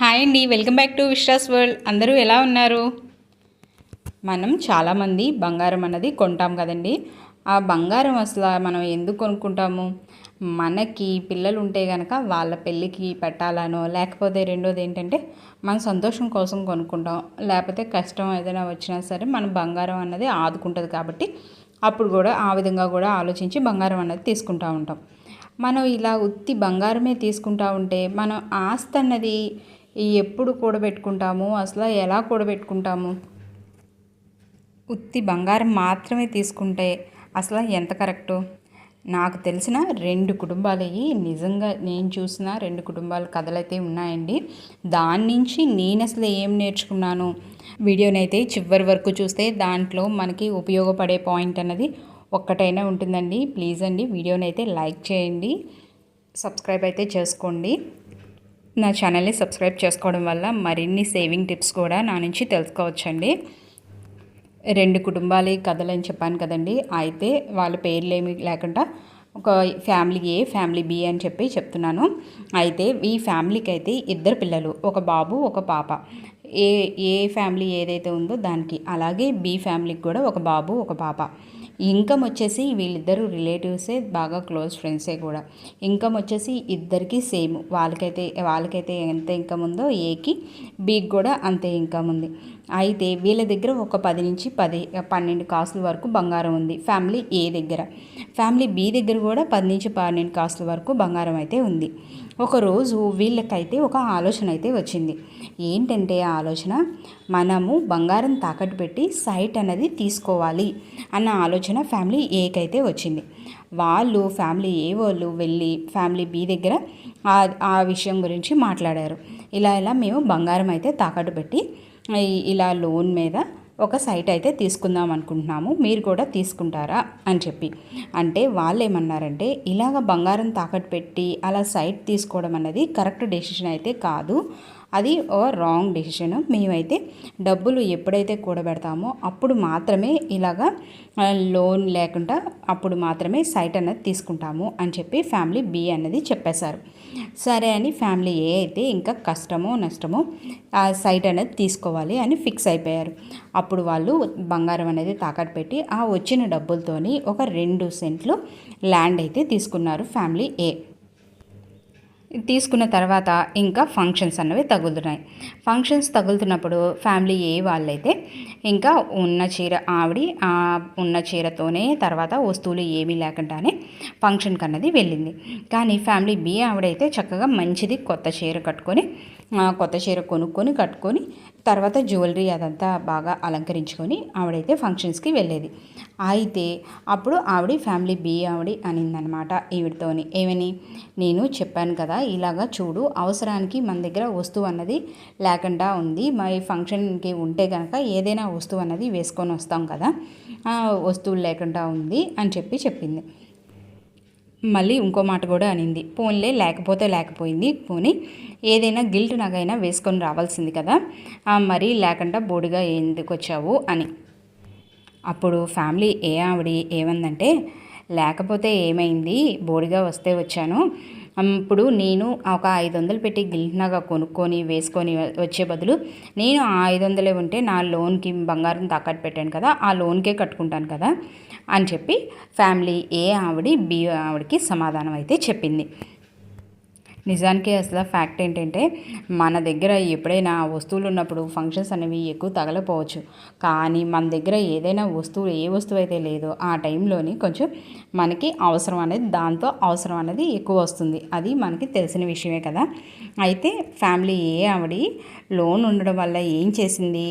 Hi అండి welcome back to Vishwas world. అందరూ ఎలా ఉన్నారు? మనం చాలామంది బంగారం అన్నది కొంటాం కదండి. ఆ బంగారం అసలు మనం ఎందుకు కొనుక్కుంటాము? మనకి పిల్లలు ఉంటే కనుక వాళ్ళ పెళ్ళికి పెట్టాలనో లేకపోతే రెండోది ఏంటంటే మన సంతోషం కోసం కొనుక్కుంటాం. లేకపోతే కష్టం ఏదైనా వచ్చినా సరే మన బంగారం అన్నది ఆదుకుంటుంది కాబట్టి అప్పుడు కూడా ఆ విధంగా కూడా ఆలోచించి బంగారం అన్నది తీసుకుంటూ ఉంటాం. మనం ఇలా ఉత్తి బంగారమే తీసుకుంటా ఉంటే మనం ఆస్తి అన్నది ఎప్పుడు కూడబెట్టుకుంటాము? అసలు ఎలా కూడబెట్టుకుంటాము? ఉత్తి బంగారం మాత్రమే తీసుకుంటే అసలు ఎంత కరెక్టు? నాకు తెలిసిన రెండు కుటుంబాలయ్యి నిజంగా నేను చూసిన రెండు కుటుంబాల కథలైతే ఉన్నాయండి. దాని నుంచి నేను అసలు ఏం నేర్చుకున్నాను? వీడియోనైతే చివరి వరకు చూస్తే దాంట్లో మనకి ఉపయోగపడే పాయింట్ అన్నది ఒక్కటైనా ఉంటుందండి. ప్లీజ్ అండి వీడియోనైతే లైక్ చేయండి. సబ్స్క్రైబ్ అయితే చేసుకోండి. నా ఛానల్ని సబ్స్క్రైబ్ చేసుకోవడం వల్ల మరిన్ని సేవింగ్ టిప్స్ కూడా నా నుంచి తెలుసుకోవచ్చండి. రెండు కుటుంబాల కథలు అని చెప్పాను కదండి. అయితే వాళ్ళ పేర్లు ఏమి లేకుండా ఒక ఫ్యామిలీ ఏ ఫ్యామిలీ బి అని చెప్పి చెప్తున్నాను. అయితే ఈ ఫ్యామిలీకి అయితే ఇద్దరు పిల్లలు ఒక బాబు ఒక పాప. ఏ ఏ ఫ్యామిలీ ఏదైతే ఉందో దానికి అలాగే బి ఫ్యామిలీకి కూడా ఒక బాబు ఒక పాప. ఇన్కమ్ వచ్చేసి వీళ్ళిద్దరు రిలేటివ్సే బాగా క్లోజ్ ఫ్రెండ్సే కూడా. ఇన్కమ్ వచ్చేసి ఇద్దరికి సేమ్. వాళ్ళకైతే వాళ్ళకైతే ఎంత ఇన్కమ్ ఉందో ఏకి బీకి కూడా అంతే ఇన్కమ్ ఉంది. అయితే వీళ్ళ దగ్గర ఒక పది నుంచి పది పన్నెండు కాసుల వరకు బంగారం ఉంది. ఫ్యామిలీ ఏ దగ్గర? ఫ్యామిలీ బి దగ్గర కూడా పది నుంచి పన్నెండు కాసుల వరకు బంగారం అయితే ఉంది. ఒకరోజు వీళ్ళకైతే ఒక ఆలోచన అయితే వచ్చింది. ఏంటంటే ఆ ఆలోచన? మనము బంగారం తాకట్టు పెట్టి సైట్ అనేది తీసుకోవాలి అన్న ఆలోచన ఫ్యామిలీ ఏకైతే వచ్చింది. వాళ్ళు ఫ్యామిలీ ఏ వాళ్ళు వెళ్ళి ఫ్యామిలీ బి దగ్గర ఆ విషయం గురించి మాట్లాడారు. ఇలా ఇలా మేము బంగారం అయితే తాకట్టు పెట్టి ఇలా లోన్ మీద ఒక సైట్ అయితే తీసుకుందాం అనుకుంటున్నాము. మీరు కూడా తీసుకుంటారా అని చెప్పి. అంటే వాళ్ళు ఏమన్నారంటే ఇలాగ బంగారం తాకట్టు పెట్టి అలా సైట్ తీసుకోవడం అనేది కరెక్ట్ డెసిషన్ అయితే కాదు. అది ఓ రాంగ్ డెసిషన్ మేమైతే డబ్బులు ఎప్పుడైతే కూడబెడతామో అప్పుడు మాత్రమే ఇలాగా లోన్ లేకుండా అప్పుడు మాత్రమే సైట్ అనేది తీసుకుంటాము అని చెప్పి ఫ్యామిలీ బి అనేది చెప్పేశారు. సరే అని ఫ్యామిలీ ఏ అయితే ఇంకా కష్టమో నష్టమో ఆ సైట్ అనేది తీసుకోవాలి అని ఫిక్స్ అయిపోయారు. అప్పుడు వాళ్ళు బంగారం అనేది తాకట్టు పెట్టి ఆ వచ్చిన డబ్బులతోని ఒక రెండు సెంట్లు ల్యాండ్ అయితే తీసుకున్నారు ఫ్యామిలీ ఏ తీసుకున్న తర్వాత ఇంకా ఫంక్షన్స్ అన్నవి తగులుతున్నాయి. ఫంక్షన్స్ తగులుతున్నప్పుడు ఫ్యామిలీ ఏ వాళ్ళైతే ఇంకా ఉన్న చీర ఆవిడి ఉన్న చీరతోనే తర్వాత వస్తువులు ఏమీ లేకుండానే ఫంక్షన్కి అన్నది వెళ్ళింది. కానీ ఫ్యామిలీ బి ఆవిడైతే చక్కగా మంచిది కొత్త చీర కట్టుకొని కొత్త చీర కొనుక్కొని కట్టుకొని తర్వాత జ్యువెలరీ అదంతా బాగా అలంకరించుకొని ఆవిడైతే ఫంక్షన్స్కి వెళ్ళేది. అయితే అప్పుడు ఆవిడ ఫ్యామిలీ బి ఆవిడ అనిందనమాట ఈవిడతోని. ఏమని? నేను చెప్పాను కదా ఇలాగా చూడు అవసరానికి మన దగ్గర వస్తువు అన్నది లేకుండా ఉంది. మా ఫంక్షన్కి ఉంటే కనుక ఏదైనా వస్తువు అన్నది వేసుకొని వస్తాం కదా వస్తువులు లేకుండా ఉంది అని చెప్పి చెప్పింది. మళ్ళీ ఇంకో మాట కూడా అనింది. పోన్లే లేకపోతే లేకపోయింది పోనీ ఏదైనా గిల్ట్ నగైనా వేసుకొని రావాల్సింది కదా మరీ లేకుండా బోడిగా ఎందుకు వచ్చావు? అని. అప్పుడు ఫ్యామిలీ ఏ ఆవిడ ఏమందంటే లేకపోతే ఏమైంది? బోడిగా వస్తే వచ్చాను. ఇప్పుడు నేను ఒక ఐదు వందలు పెట్టి గిల్ట్నగా కొనుక్కొని వేసుకొని వచ్చే బదులు నేను ఆ ఐదు వందలే ఉంటే నా లోన్కి బంగారం తాకట్టు పెట్టాను కదా ఆ లోన్కే కట్టుకుంటాను కదా అని చెప్పి ఫ్యామిలీ ఏ ఆవిడ బి ఆవిడకి సమాధానం అయితే చెప్పింది. నిజానికి అసలు ఫ్యాక్ట్ ఏంటంటే మన దగ్గర ఎప్పుడైనా వస్తువులు ఉన్నప్పుడు ఫంక్షన్స్ అనేవి ఎక్కువ తగలపోవచ్చు. కానీ మన దగ్గర ఏదైనా వస్తువు ఏ వస్తువు అయితే లేదో ఆ టైంలోని కొంచెం మనకి అవసరం అనేది దాంతో అవసరం అనేది ఎక్కువ వస్తుంది. అది మనకి తెలిసిన విషయమే కదా. అయితే ఫ్యామిలీ ఏ ఆవిడ లోన్ ఉండడం వల్ల ఏం చేసింది?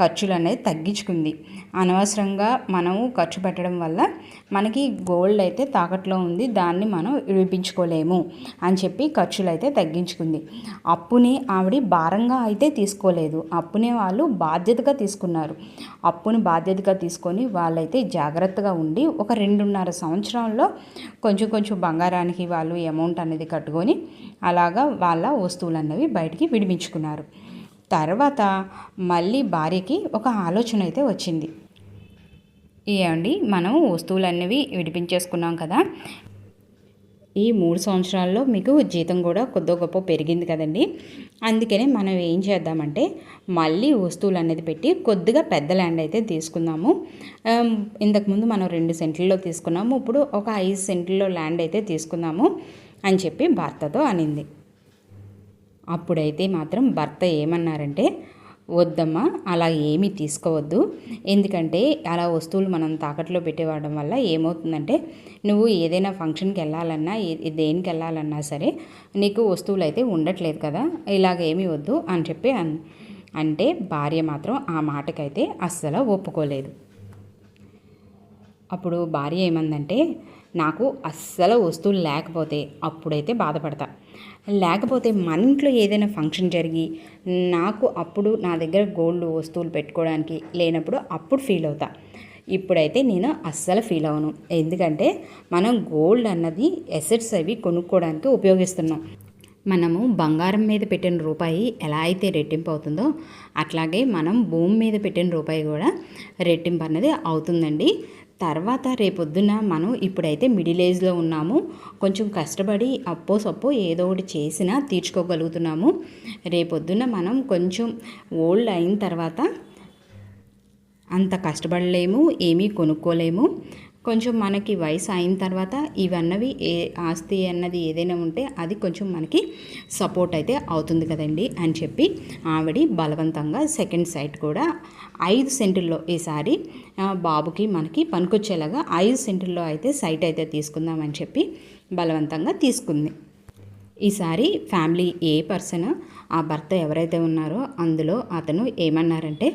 ఖర్చులు అనేది తగ్గించుకుంది. అనవసరంగా మనము ఖర్చు పెట్టడం వల్ల మనకి గోల్డ్ అయితే తాకట్లో ఉంది. దాన్ని మనం విడిపించుకోలేము అని చెప్పి ఖర్చు అయితే తగ్గించుకుంది. అప్పుని ఆవిడ భారంగా అయితే తీసుకోలేదు. అప్పునే వాళ్ళు బాధ్యతగా తీసుకున్నారు. అప్పుని బాధ్యతగా తీసుకొని వాళ్ళైతే జాగ్రత్తగా ఉండి ఒక రెండున్నర సంవత్సరంలో కొంచెం కొంచెం బంగారానికి వాళ్ళు అమౌంట్ అనేది కట్టుకొని అలాగా వాళ్ళ వస్తువులు అన్నవి బయటికి విడిపించుకున్నారు. తర్వాత మళ్ళీ భార్యకి ఒక ఆలోచన అయితే వచ్చింది. ఏమండి మనం వస్తువులు అన్నవి విడిపించేసుకున్నాం కదా ఈ మూడు సంవత్సరాల్లో మీకు జీతం కూడా కొద్దో గొప్ప పెరిగింది కదండి. అందుకనే మనం ఏం చేద్దామంటే మళ్ళీ వస్తువులు అనేది పెట్టి కొద్దిగా పెద్ద ల్యాండ్ అయితే తీసుకుందాము. ఇంతకుముందు మనం రెండు సెంట్లలో తీసుకున్నాము ఇప్పుడు ఒక ఐదు సెంట్లలో ల్యాండ్ అయితే తీసుకుందాము అని చెప్పి భర్తతో అనింది. అప్పుడైతే మాత్రం భర్త ఏమన్నారంటే వద్దమ్మా అలా ఏమీ తీసుకోవద్దు. ఎందుకంటే అలా వస్తువులు మనం తాకట్లో పెట్టేవాడడం వల్ల ఏమవుతుందంటే నువ్వు ఏదైనా ఫంక్షన్కి వెళ్ళాలన్నా దేనికి వెళ్ళాలన్నా సరే నీకు వస్తువులు అయితే ఉండట్లేదు కదా ఇలాగ ఏమీ వద్దు అని చెప్పి అంటే భార్య మాత్రం ఆ మాటకైతే అస్సలు ఒప్పుకోలేదు. అప్పుడు భార్య ఏమందంటే నాకు అస్సలు వస్తువులు లేకపోతే అప్పుడైతే బాధపడతా. లేకపోతే మన ఇంట్లో ఏదైనా ఫంక్షన్ జరిగి నాకు అప్పుడు నా దగ్గర గోల్డ్ వస్తువులు పెట్టుకోవడానికి లేనప్పుడు అప్పుడు ఫీల్ అవుతా. ఇప్పుడైతే నేను అస్సలు ఫీల్ అవను ఎందుకంటే మనం గోల్డ్ అన్నది ఎసెట్స్ అవి కొనుక్కోవడానికి ఉపయోగిస్తున్నాం. మనము బంగారం మీద పెట్టిన రూపాయి ఎలా అయితే రెట్టింపు అవుతుందో అట్లాగే మనం భూమి మీద పెట్టిన రూపాయి కూడా రెట్టింపు అన్నది అవుతుందండి. తర్వాత రేపొద్దున మనం ఇప్పుడైతే మిడిల్ ఏజ్లో ఉన్నాము కొంచెం కష్టపడి అప్పో సప్పో ఏదో ఒకటి చేసినా తీర్చుకోగలుగుతున్నాము. రేపొద్దున మనం కొంచెం ఓల్డ్ అయిన తర్వాత అంత కష్టపడలేము ఏమీ కొనుక్కోలేము. కొంచెం మనకి వయసు అయిన తర్వాత ఇవన్నవి ఏ ఆస్తి అన్నది ఏదైనా ఉంటే అది కొంచెం మనకి సపోర్ట్ అయితే అవుతుంది కదండి అని చెప్పి ఆవిడ బలవంతంగా సెకండ్ సైట్ కూడా ఐదు సెంటుల్లో ఈసారి బాబుకి మనకి పనికొచ్చేలాగా ఐదు సెంటుల్లో అయితే సైట్ అయితే తీసుకుందామని చెప్పి బలవంతంగా తీసుకుంది. ఈసారి ఫ్యామిలీ ఏ పర్సన్ ఆ భర్త ఎవరైతే ఉన్నారో అందులో అతను ఏమన్నారంటే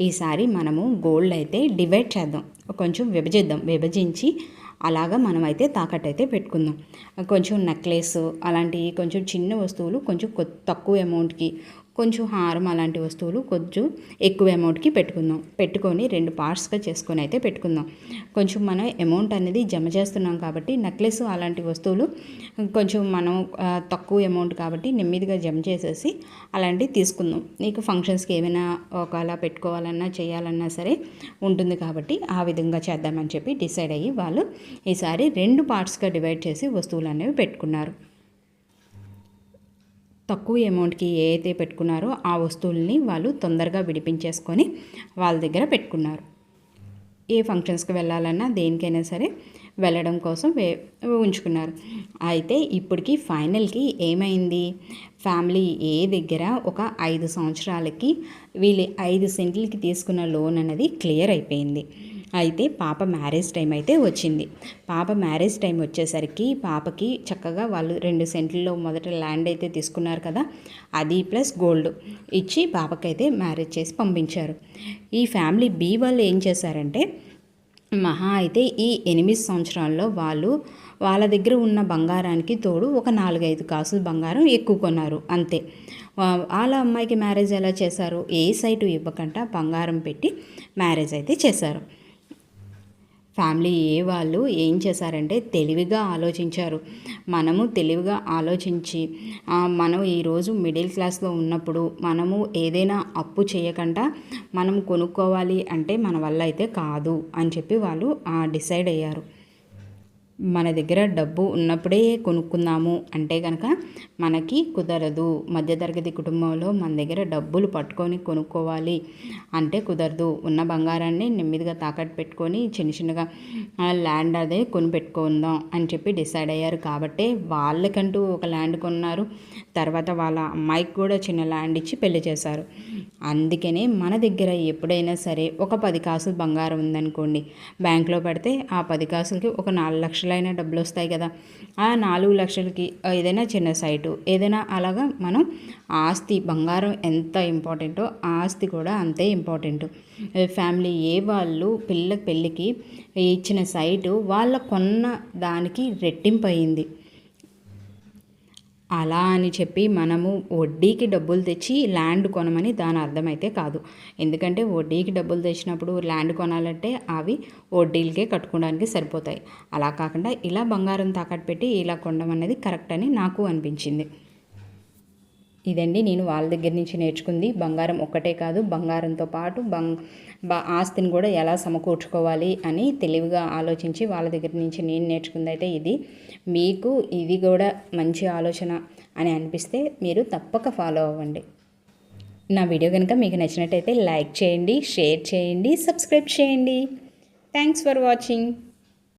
ఈసారి మనము గోల్డ్ అయితే డివైడ్ చేద్దాం కొంచెం విభజిద్దాం విభజించి అలాగా మనమైతే తాకట్టు అయితే పెట్టుకుందాం. కొంచెం నెక్లెస్ అలాంటి కొంచెం చిన్న వస్తువులు కొంచెం తక్కువ అమౌంట్కి కొంచెం హారం అలాంటి వస్తువులు కొంచెం ఎక్కువ అమౌంట్కి పెట్టుకుందాం. పెట్టుకొని రెండు పార్ట్స్గా చేసుకొని అయితే పెట్టుకుందాం. కొంచెం మనం అమౌంట్ అనేది జమ చేస్తున్నాం కాబట్టి నెక్లెస్ అలాంటి వస్తువులు కొంచెం మనం తక్కువ అమౌంట్ కాబట్టి నెమ్మదిగా జమ చేసేసి అలాంటివి తీసుకుందాం. నీకు ఫంక్షన్స్కి ఏమైనా ఒకవేళ పెట్టుకోవాలన్నా చేయాలన్నా సరే ఉంటుంది కాబట్టి ఆ విధంగా చేద్దామని చెప్పి డిసైడ్ అయ్యి వాళ్ళు ఈసారి రెండు పార్ట్స్గా డివైడ్ చేసి వస్తువులు అనేవి పెట్టుకున్నారు. తక్కువ అమౌంట్కి ఏ అయితే పెట్టుకున్నారో ఆ వస్తువుల్ని వాళ్ళు తొందరగా విడిపించేసుకొని వాళ్ళ దగ్గర పెట్టుకున్నారు. ఏ ఫంక్షన్స్కి వెళ్ళాలన్నా దేనికైనా సరే వెళ్ళడం కోసం వే ఉంచుకున్నారు. అయితే ఇప్పటికి ఫైనల్కి ఏమైంది? ఫ్యామిలీ ఏ దగ్గర ఒక ఐదు సంవత్సరాలకి వీళ్ళు ఐదు సెంట్లకి తీసుకున్న లోన్ అనేది క్లియర్ అయిపోయింది. అయితే పాప మ్యారేజ్ టైం అయితే వచ్చింది. పాప మ్యారేజ్ టైం వచ్చేసరికి పాపకి చక్కగా వాళ్ళు రెండు సెంట్లలో మొదట ల్యాండ్ అయితే తీసుకున్నారు కదా అది ప్లస్ గోల్డ్ ఇచ్చి పాపకైతే మ్యారేజ్ చేసి పంపించారు. ఈ ఫ్యామిలీ బీ వాళ్ళు ఏం చేశారంటే మహా అయితే ఈ ఎనిమిది సంవత్సరాల్లో వాళ్ళు వాళ్ళ దగ్గర ఉన్న బంగారానికి తోడు ఒక నాలుగైదు కాసులు బంగారం ఎక్కువ కొన్నారు అంతే. వాళ్ళ అమ్మాయికి మ్యారేజ్ ఎలా చేశారు? ఏ సైటు ఇవ్వకుండా బంగారం పెట్టి మ్యారేజ్ అయితే చేశారు. ఫ్యామిలీ ఏ వాళ్ళు ఏం చేశారంటే తెలివిగా ఆలోచించారు. మనము తెలివిగా ఆలోచించి మనం ఈరోజు మిడిల్ క్లాస్లో ఉన్నప్పుడు మనము ఏదైనా అప్పు చేయకుండా మనం కొనుక్కోవాలి అంటే మన వల్ల అయితే కాదు అని చెప్పి వాళ్ళు డిసైడ్ అయ్యారు. మన దగ్గర డబ్బు ఉన్నప్పుడే కొనుక్కుందాము అంటే కనుక మనకి కుదరదు. మధ్యతరగతి కుటుంబంలో మన దగ్గర డబ్బులు పట్టుకొని కొనుక్కోవాలి అంటే కుదరదు. ఉన్న బంగారాన్ని నెమ్మదిగా తాకట్టు పెట్టుకొని చిన్న చిన్నగా ల్యాండ్ అదే కొనిపెట్టుకుందాం అని చెప్పి డిసైడ్ అయ్యారు. కాబట్టి వాళ్ళకంటూ ఒక ల్యాండ్ కొన్నారు. తర్వాత వాళ్ళ అమ్మాయికి కూడా చిన్న ల్యాండ్ ఇచ్చి పెళ్ళి చేశారు. అందుకనే మన దగ్గర ఎప్పుడైనా సరే ఒక పది కాసులు బంగారం ఉందనుకోండి బ్యాంక్లో పెడితే ఆ పది కాసులకి ఒక నాలుగు లక్షలు లక్షలైనా డబ్బులు వస్తాయి కదా. ఆ నాలుగు లక్షలకి ఏదైనా చిన్న సైటు ఏదైనా అలాగా మనం ఆస్తి బంగారం ఎంత ఇంపార్టెంటో ఆస్తి కూడా అంతే ఇంపార్టెంట్. ఫ్యామిలీ ఏ వాళ్ళు పిల్ల పెళ్ళికి ఇచ్చిన సైటు వాళ్ళ కొన్న దానికి రెట్టింపు అయింది అలా అని చెప్పి మనము వడ్డీకి డబ్బులు తెచ్చి ల్యాండ్ కొనమని దాని అర్థమైతే కాదు. ఎందుకంటే వడ్డీకి డబ్బులు తెచ్చినప్పుడు ల్యాండ్ కొనాలంటే అవి వడ్డీలకే కట్టుకోవడానికి సరిపోతాయి. అలా కాకుండా ఇలా బంగారం తాకట్టు పెట్టి ఇలా కొనడం అనేది కరెక్ట్ అని నాకు అనిపించింది. ఇదండి నేను వాళ్ళ దగ్గర నుంచి నేర్చుకుంది. బంగారం ఒక్కటే కాదు బంగారంతో పాటు బంగ్ ఆస్తిని కూడా ఎలా సమకూర్చుకోవాలి అని తెలివిగా ఆలోచించి వాళ్ళ దగ్గర నుంచి నేను నేర్చుకుంది అయితే ఇది. మీకు ఇది కూడా మంచి ఆలోచన అని అనిపిస్తే మీరు తప్పక ఫాలో అవ్వండి. నా వీడియో కనుక మీకు నచ్చినట్టయితే లైక్ చేయండి షేర్ చేయండి సబ్స్క్రైబ్ చేయండి. Thanks for watching.